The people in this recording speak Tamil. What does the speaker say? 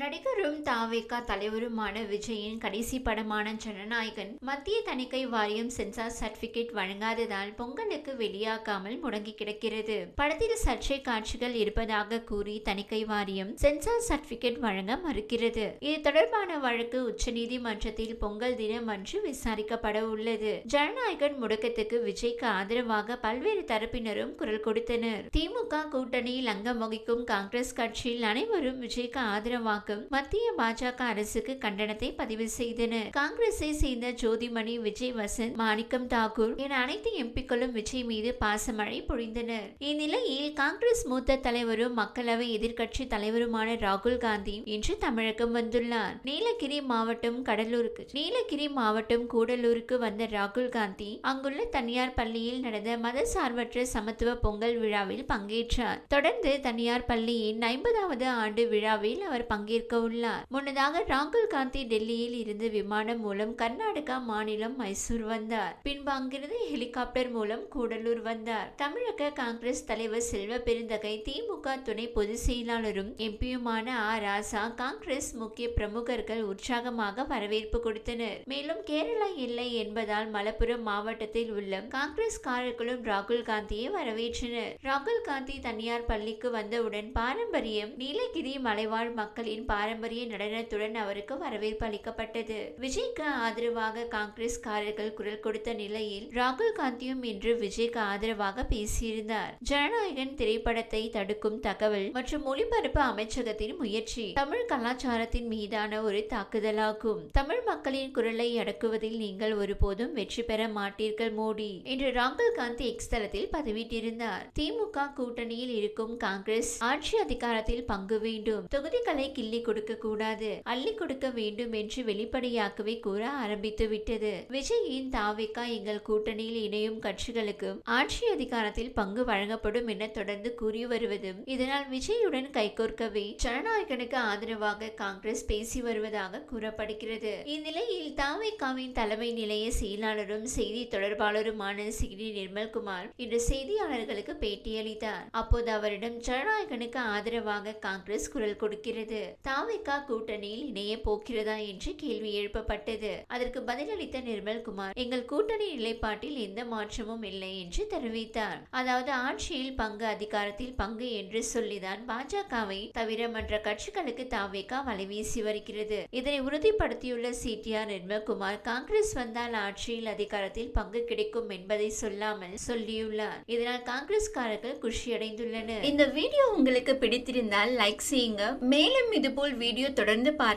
நடிகரும் தாவேகா தலைவருமான விஜயின் கடைசி படமான ஜனநாயகன் மத்திய தணிக்கை வாரியம் சென்சார் சர்டிபிகேட் வழங்காததால் பொங்கலுக்கு வெளியாகாமல் முடங்கி கிடக்கிறது. படத்தில் சர்ச்சை காட்சிகள் இருப்பதாக கூறி தணிக்கை வாரியம் சென்சார் சர்டிபிகேட் வழங்க மறுக்கிறது. இது தொடர்பான வழக்கு உச்சநீதிமன்றத்தில் பொங்கல் தினம் அன்று விசாரிக்கப்பட உள்ளது. ஜனநாயகன் முடக்கத்துக்கு விஜய்க்கு ஆதரவாக பல்வேறு தரப்பினரும் குரல் கொடுத்தனர். திமுக கூட்டணியில் அங்கம் வகிக்கும் காங்கிரஸ் கட்சியில் அனைவரும் விஜய்க்கு ஆதரவாக மத்திய பாஜக அரசுக்கு கண்டனத்தை பதிவு செய்தனர் காங்கிரஸை சேர்ந்த ஜோதிமணி விஜய் வசந்த் மாணிக்கம் தாக்கூர் என அனைத்து எம்பிக்களும் விஜய் மீது பாசமழை பொழிந்தனர் இந்நிலையில் காங்கிரஸ் மூத்த தலைவரும் மக்களவை எதிர்க்கட்சி தலைவருமான ராகுல் காந்தி இன்று தமிழகம் வந்துள்ளார். நீலகிரி மாவட்டம் கடலூருக்கு நீலகிரி மாவட்டம் கூடலூருக்கு வந்த ராகுல் காந்தி அங்குள்ள தனியார் பள்ளியில் நடந்த மதசார்பற்ற சமத்துவ பொங்கல் விழாவில் பங்கேற்றார். தொடர்ந்து தனியார் பள்ளியின் ஐம்பதாவது ஆண்டு விழாவில் அவர் பங்கேற்க உள்ளார். முன்னதாக ராகுல் காந்தி டெல்லியில் இருந்து விமானம் மூலம் கர்நாடகா மாநிலம் மைசூர் வந்தார். பின்பு அங்கிருந்து ஹெலிகாப்டர் மூலம் கூடலூர் வந்தார். தமிழக காங்கிரஸ் தலைவர் செல்வ பெருந்தகை திமுக துணை பொதுச் செயலாளரும் எம்பியுமான ஆர் ராசா காங்கிரஸ் முக்கிய பிரமுகர்கள் உற்சாகமாக வரவேற்பு கொடுத்தனர். மேலும் கேரளா இல்லை என்பதால் மலப்புரம் மாவட்டத்தில் உள்ள காங்கிரஸ்காரர்களும் ராகுல் காந்தியை வரவேற்றனர். ராகுல் காந்தி தனியார் பள்ளிக்கு வந்தவுடன் பாரம்பரியம் நீலகிரி மலைவாழ் மக்களின் பாரம்பரிய நடனத்துடன் அவருக்கு வரவேற்பு அளிக்கப்பட்டது. விஜய்க்கு ஆதரவாக காங்கிரஸ்காரர்கள் குரல் கொடுத்த நிலையில் ராகுல் காந்தியும் இன்று விஜய்க்கு ஆதரவாக பேசியிருந்தார். ஜனநாயகன் திரைப்படத்தை தடுக்கும் தகவல் மற்றும் ஒளிபரப்பு அமைச்சகத்தின் முயற்சி தமிழ் கலாச்சாரத்தின் மீதான ஒரு தாக்குதலாகும். தமிழ் மக்களின் குரலை அடக்குவதில் நீங்கள் ஒருபோதும் வெற்றி பெற மாட்டீர்கள் மோடி என்று ராகுல் காந்தி எக்ஸ் தளத்தில் பதிவிட்டிருந்தார். திமுக கூட்டணியில் இருக்கும் காங்கிரஸ் ஆட்சி அதிகாரத்தில் பங்கு வேண்டும். தொகுதிகளை கிள்ளி கொடுக்க கூடாது. அள்ளி கொடுக்க வேண்டும் என்று வெளிப்படையாகவே கூற ஆரம்பித்து விட்டது. விஜயின் தாவிகா எங்கள் கூட்டணியில் இணையும் கட்சிகளுக்கு ஆட்சி அதிகாரத்தில் பங்கு வழங்கப்படும் என தொடர்ந்து கூறி வருவதும் இதனால் விஜயுடன் கைகோர்க்கவே ஜனநாயகனுக்கு ஆதரவாக காங்கிரஸ் பேசி வருவதாக கூறப்படுகிறது. இந்நிலையில் தாவேகாவின் தலைமை நிலைய செயலாளரும் செய்தி தொடர்பாளருமான சிகிரி நிர்மல்குமார் இன்று செய்தியாளர்களுக்கு பேட்டியளித்தார். அப்போது அவரிடம் ஜனநாயகனுக்கு ஆதரவாக காங்கிரஸ் குரல் கொடுக்கிறது. தாவேகா கூட்டணியில் இணைய போகிறதா என்று கேள்வி எழுப்பப்பட்டது. அதற்கு பதிலளித்த நிர்மல்குமார் எங்கள் கூட்டணி நிலைப்பாட்டில் எந்த மாற்றமும் இல்லை என்று தெரிவித்தார். அதாவது ஆட்சியில் பங்கு அதிகாரத்தில் பங்கு என்று சொல்லிதான் பாஜகவை தவிர மற்ற கட்சிகளுக்கு தாவேகா வலைவீசி வருகிறது. இதனை உறுதிப்படுத்தியுள்ள சிடிஆர் நிர்மல்குமார் காங்கிரஸ் வந்தால் ஆட்சியில் அதிகாரத்தில் பங்கு கிடைக்கும் என்பதை சொல்லாமல் சொல்லியுள்ளார். இதனால் காங்கிரஸ்காரர்கள் குஷியடைந்துள்ளனர். இந்த வீடியோ உங்களுக்கு பிடித்திருந்தால் லைக் செய்யுங்க. மேலும் இதுபோல் வீடியோ தொடர்ந்து பார்க்க